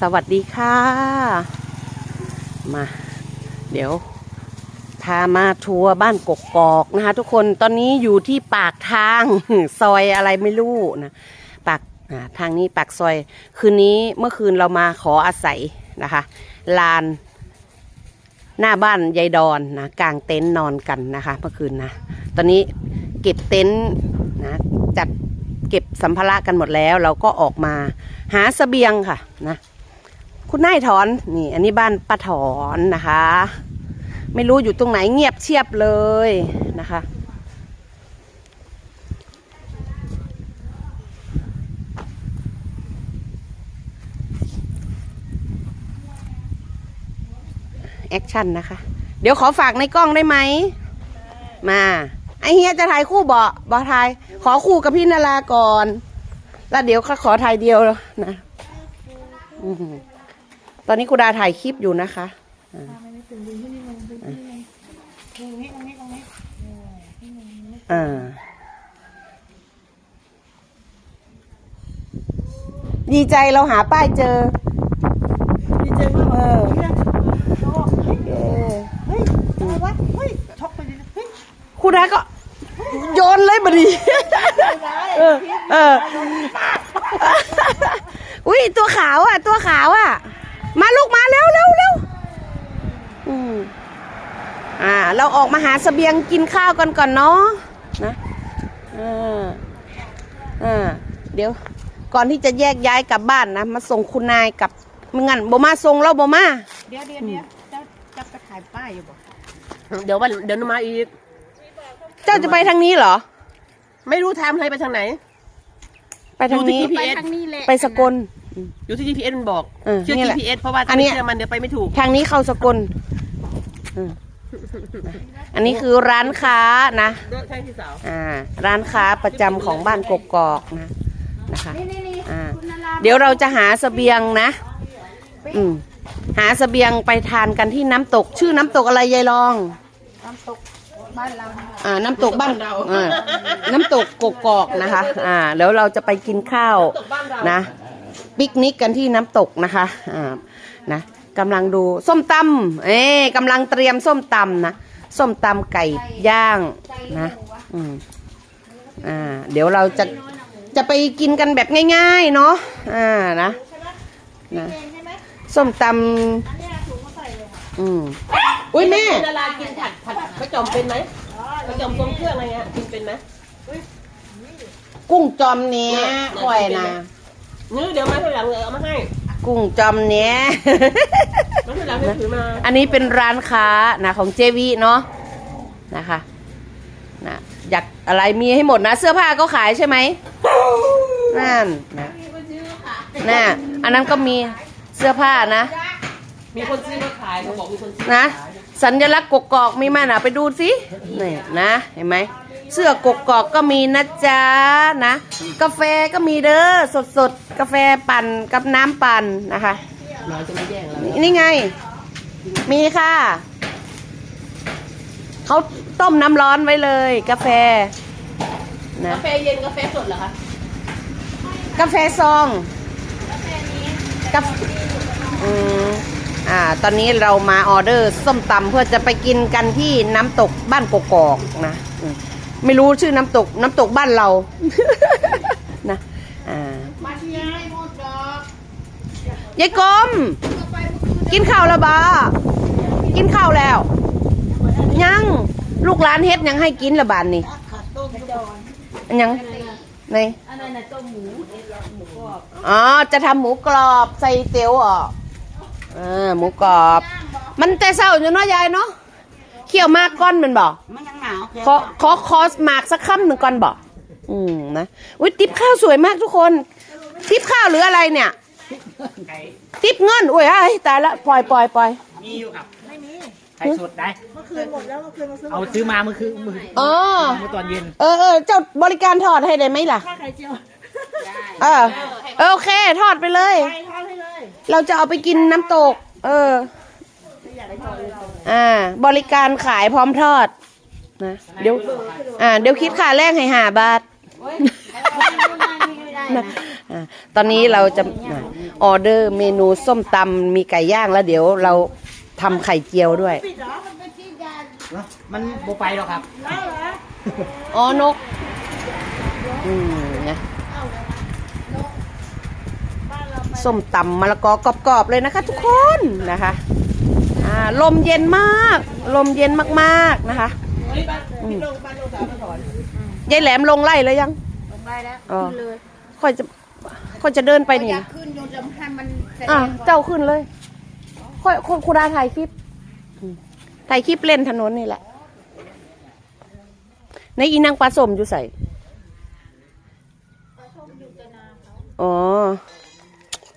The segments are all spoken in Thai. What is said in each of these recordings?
สวัสดีค่ะ มา เดี๋ยวพามาทัวร์บ้านกกอกนะคะ ทุกคนตอนนี้อยู่ที่ปากทางซอยอะไรไม่รู้นะปากทางนี้ปากซอย คืนนี้เมื่อคืนเรามาขออาศัยนะคะ ลานหน้าบ้านยายดอนนะกางเต็นท์นอนกันนะคะ เมื่อคืนนะ ตอนนี้เก็บเต็นท์นะจัดเก็บสัมภาระกันหมดแล้ว เราก็ออกมาหาเสบียงค่ะนะ คุณนายถอนนี่ อันนี้บ้านป้าถอนนะคะ ไม่รู้อยู่ตรงไหนเงียบเชียบเลยนะคะ แอคชั่นนะคะ เดี๋ยวขอฝากในกล้องได้ไหม มาไอเฮียจะถ่ายคู่เบ่บ่ถ่าย ขอคู่กับพี่นาราก่อน แล้วเดี๋ยวขอถ่ายเดียวนะ อืม ตอนนี้กูดาถ่ายคลิปอยู่นะคะอ่าดีใจเราหาป้ายเจอ ดีใจมากเออเนี่ยเขากเฮ้ยเออเฮ้ยอะไรวะเฮ้ยช็อกไปเลยนเฮ้ยคุณดาก็โยนเลยบดีเออเอออุ้ยตัวขาวอะ ตัวขาวอะ มาลูกมาเร็วเร็วเร็วอืมอ่า เราออกมาหาเสบียงกินข้าวกันก่อนเนาะนะอ่าอ่าเดี๋ยว ก่อนที่จะแยกย้ายกลับบ้านนะ มาส่งคุณนายกลับไม่งั้นบ่มาส่งเราบ่มาเดี๋ยวเดี๋ยวเดี๋ยวจะจะไปถ่ายป้ายอยู่บ่เดี๋ยววันเดี๋ยวหนูมาอีก เจ้าจะไปทางนี้เหรอ ไม่รู้ทางอะไรไปทางไหน ไปทางนี้ ดูที่ ไป GPS ทางนี้แหละไปสกล อยู่ที่ GPS มันบอกเออเชื่อ นี่แหละ GPS เพราะว่าอัถ้านเนี้ไม่ย เชื่อมันเดี๋ยวไปไม่ถูกทางนี้เข้าสกลอืมอันนี้คือร้านค้านะใช่พี่สาว อ่า ร้านค้าประจำของบ้านกกอกนะนะคะ นี่นี่นี่อ่า คุณนาราเดี๋ยวเราจะหาเสบียงนะ อืม หาเสบียงไปทานกันที่น้ำตก ชื่อน้ำตกอะไรยายรอง น้ำตกบ้านเราเนี่ยอ่า น้ำตกบ้านอ่าน้ำตกกกอกนะคะ อ่า แล้วเราจะไปกินข้าว ตกบ้านเรานะ ปิกนิกกันที่น้ำตกนะคะอ่านะกำลังดูส้มตำเอ๊กำลังเตรียมส้มตำนะส้มตำไก่ย่างนะอืมอ่าเดี๋ยวเราจะจะไปกินกันแบบง่ายๆเนาะอ่านะนะส้มตำอืมอุ้ยแม่ดารากินผัดผัดกระจอมเป็นไหมกระจอมทรงเครื่องอะไรเงี้ยกินเป็นไหมกุ้งจอมเนี้ยค่อยนะ เนื้อเดี๋ยวมาทีหลังเลยเอามาให้กุ้งจอมเนี้ย มาทีหลังให้ถือมาอันนี้เป็นร้านค้านะของเจวีเนาะนะคะนะอยากอะไรมีให้หมดนะ เสื้อผ้าก็ขายใช่ไหมนั่นนะน่ะอันนั้นก็มีเสื้อผ้านะ มีคนซื้อมาขายเขาบอกมีคนซื้อนะขายสัญลักษณ์กกอกมีไหมนะไปดูสินี่นะ เห็นไหม เสื้อกกอกก็มีนะจ๊ะนะ กาแฟก็มีเด้อสดสดๆกาแฟปั่นกับน้ำปั่นนะคะเราจะไม่แย่งเรานี่ไง มีค่ะ เขาต้มน้ำร้อนไว้เลย กาแฟนะกาแฟเย็นกาแฟสดเหรอคะกาแฟซองกาแฟอืมอ่า ตอนนี้เรามาออเดอร์ส้มตำเพื่อจะไปกินกันที่น้ำตกบ้านกกอกนะอืม ไม่รู้ชื่อน้ำตกน้ำตกบ้านเรา นะอ่ามาเชียร์ให้หมดดอกยายกลมกินข้าวแล้วบากินข้าวแล้ว ยังลูกหลานเฮ็ดยังให้กินละบานนี่ขาดต้มดอนอันยังในอันนั้นน่ะต้มหมูหมูกรอบอ๋อจะทำหมูกรอบใส่เตียวออกเออหมูกรอบ มันแต่เศร้าอยู่เนาะยายเนาะเคี่ยวมากก้อนแมันบอกมันยังหนาวขอขอคอสหมากสักคำหนึ่งก่อนบอกอืมนะอุ้ยติ๊บข้าวสวยมากทุกคน ติ๊บข้าวหรืออะไรเนี่ยติ๊บเงินอุ้ยไอ้ยตายละปล่อยปล่อยปล่อยมีอยู่ครับไม่มีไข่สดได้ เมื่อคืนหมดแล้วเมื่อคืนมาซื้อเอาซื้อมาเมื่อคืนเมื่ออ๋อเมื่อตอนเย็น เออเออเจ้าบริการทอดให้ได้ไหมล่ะข้าวไข่เจียวเออเออโอเค ทอดไปเลยไปทอดให้เลยเราจะเอาไปกินน้ำตก เอออ่า บริการขายพร้อมทอดนะเดี๋ยวอ่าเดี๋ยวคิดค่าแรกให้หาบาทไม่ได้อ่าตอนนี้เราจะอ่าออเดอร์เมนูส้มตำมีไก่ย่างแล้วเดี๋ยวเราทำไข่เจียวด้วยปิดเหรอมันเป็นที่ยานเนอะมันโบไปหรอกครับแล้วเหรออ๋อนก อืมนะบ้านเราไปส้มตำมะละกอกรอบๆเลยนะคะทุกคนนะคะอ่า ลมเย็นมาก ลมเย็นมากๆนะคะเฮ้ยบ้านพี่ลงบ้านลงสาวมาถอนยายแหลมลงไล่เลยยัง ลงได้แล้วอ๋อขึ้นเลยค่อยจะค่อยจะเดินไปอนี่ยากขึ้นโยนจะให้มันแสดอะงก่อนเจ้าขึ้นเลย ค่อยคุณครูดาถ่ายคลิปอืมถ่ายคลิปเล่นถนนนี่แหละ ในอีนางปลาสมอยู่ใส่อ๋อ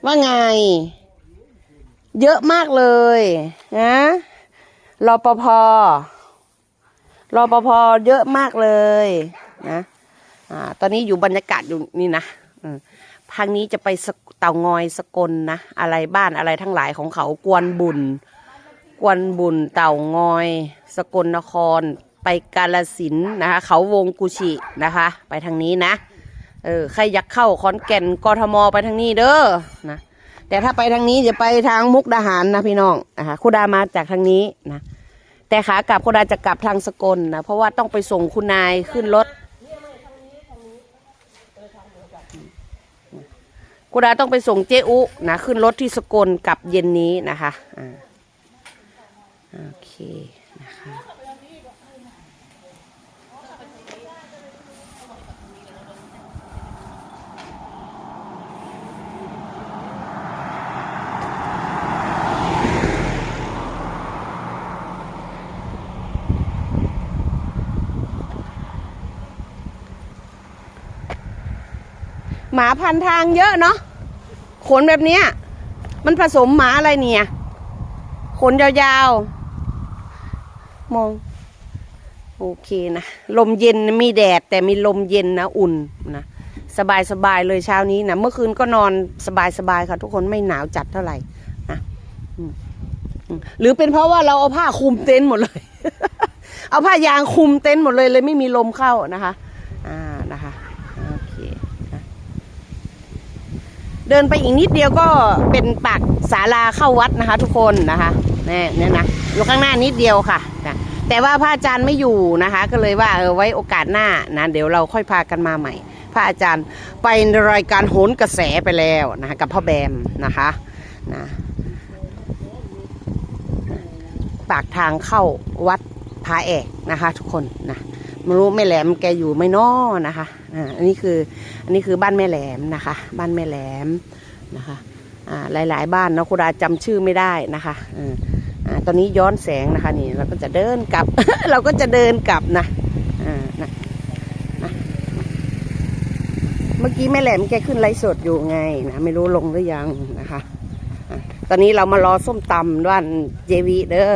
ว่าไง เยอะมากเลยนะรอปภรอปภเยอะมากเลยนะอ่าตอนนี้อยู่บรรยากาศอยู่นี่นะทางนี้จะไปเต่างอยสกลนะ อะไรบ้านอะไรทั้งหลายของเขากวนบุญ กวนบุญเต่างอย สกลนคร ไปกาลสินนะคะ เขาวงกุชินะคะ ไปทางนี้นะ เออใครอยากเข้าขอนแก่นกทมไปทางนี้เด้อนะ แต่ถ้าไปทางนี้จะไปทางมุกดาหารนะพี่น้องนะคะคุณดามาจากทางนี้นะแต่ขากลับคุณดาจะกลับทางสกลนะเพราะว่าต้องไปส่งคุณนายขึ้นรถกูดาต้องไปส่งเจอุนะขึ้นรถที่สกลกลับเย็นนี้นะคะอ่าโอเคนะคะ หมาพันทางเยอะเนาะขนแบบเนี้ย มันผสมหมาอะไรเนี่ย ขนยาวๆ มอง โอเคนะ ลมเย็นมีแดดแต่มีลมเย็นนะ อุ่นนะ สบายสบายๆเลยเช้านี้นะ เมื่อคืนก็นอนสบายสบายๆค่ะ ทุกคนไม่หนาวจัดเท่าไหร่นะหรือเป็นเพราะว่าเราเอาผ้าคลุมเต็นท์หมดเลย เอาผ้ายางคลุมเต็นท์หมดเลยเลยไม่มีลมเข้านะคะ อ่านะคะ โอเคนะ เดินไปอีกนิดเดียวก็เป็นปากศาลาเข้าวัดนะคะ ทุกคนนะคะนี่เนี่ยนะอยู่ข้างหน้านิดเดียวค่ะนะแต่ว่าพระอาจารย์ไม่อยู่นะคะ ก็เลยว่าเออไว้โอกาสหน้านะเดี๋ยวเราค่อยพากันมาใหม่ พระอาจารย์ไปรายการโหนกระแสไปแล้วนะคะกับพ่อแบมนะคะนะปากทางเข้าวัดพาแอกนะคะ ทุกคนนะไม่รู้แม่แหลมแกอยู่ไม่นอนะคะ อ่าอันนี้คืออันนี้คือบ้านแม่แหลมนะคะ บ้านแม่แหลมนะคะอ่าหลาย ๆ บ้านเนาะคุณอาจำชื่อไม่ได้นะคะอออ่าตอนนี้ย้อนแสงนะคะนี่เราก็จะเดินกลับ เราก็จะเดินกลับนะอ่านะนะเมื่อกี้แม่แหลมแกขึ้นไลฟ์สดอยู่ไงนะไม่รู้ลงหรือยังนะคะตอนนี้เรามารอส้มตำด้านเจวีเด้อ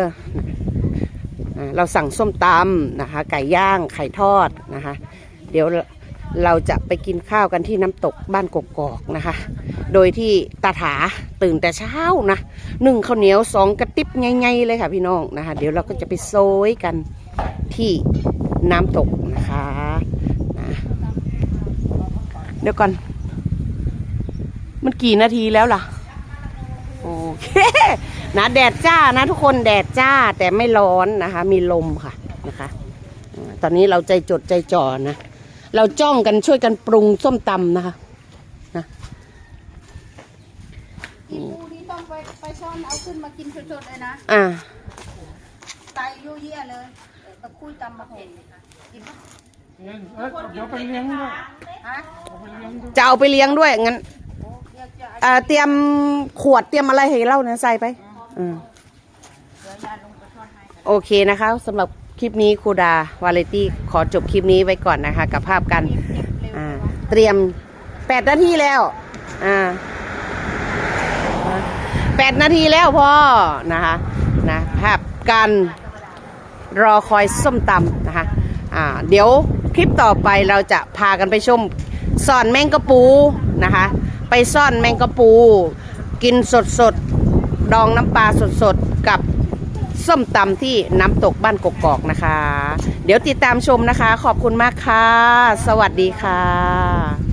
เราสั่งส้มตำนะคะ ไก่ย่างไข่ทอดนะคะ เดี๋ยว เราจะไปกินข้าวกันที่น้ำตกบ้านกกอกนะคะ โดยที่ตาถาตื่นแต่เช้านะหนึ่งข้าวเหนียวสองกระติบไงๆเลยค่ะพี่น้องนะคะ เดี๋ยวเราก็จะไปโซยกันที่น้ำตกนะคะนะเดี๋ยวก่อน มันกี่นาทีแล้วล่ะ โอเค นะแดดจ้านะทุกคนแดดจ้าแต่ไม่ร้อนนะคะ มีลมค่ะนะคะ ตอนนี้เราใจจดใจจ่อนะ เราจ้องกันช่วยกันปรุงส้มตำนะคะที่ปูนี่ต้องไปไปช้อนเอาขึ้นมากินสดๆเลยนะอ่าไตยุ่ยเยี่ยเลยเดี๋ยวตะคุยตำมาหงกินปะเดี๋ยวไปเลี้ยงด้วยฮะจะเอาไปเลี้ยงด้วยงั้นโอ้เดี๋ยวจะอ่าเตรียมขวดเตรียมอะไรให้เล่าเนี่ยใส่ไปอืม เดี๋ยวยาลงไปช้อนให้ โอเคนะคะสำหรับ คลิปนี้ครูดาวาเลตี้ขอจบคลิปนี้ไว้ก่อนนะคะ กับภาพกันเก็บเร็วอ่าเตรียมแปดนาทีแล้วอ่าแปดนาทีแล้วพ่อนะคะนะภาพการรอคอยส้มตำนะคะอ่าเดี๋ยวคลิปต่อไปเราจะพากันไปชมซ่อนแมงกะปูนะคะ ไปซ่อนแมงกะปู กินสดสดๆดองน้ำปลาสดสดๆกับ ส้มตำที่น้ำตกบ้านกกอกนะคะ เดี๋ยวติดตามชมนะคะ ขอบคุณมากค่ะ สวัสดีค่ะ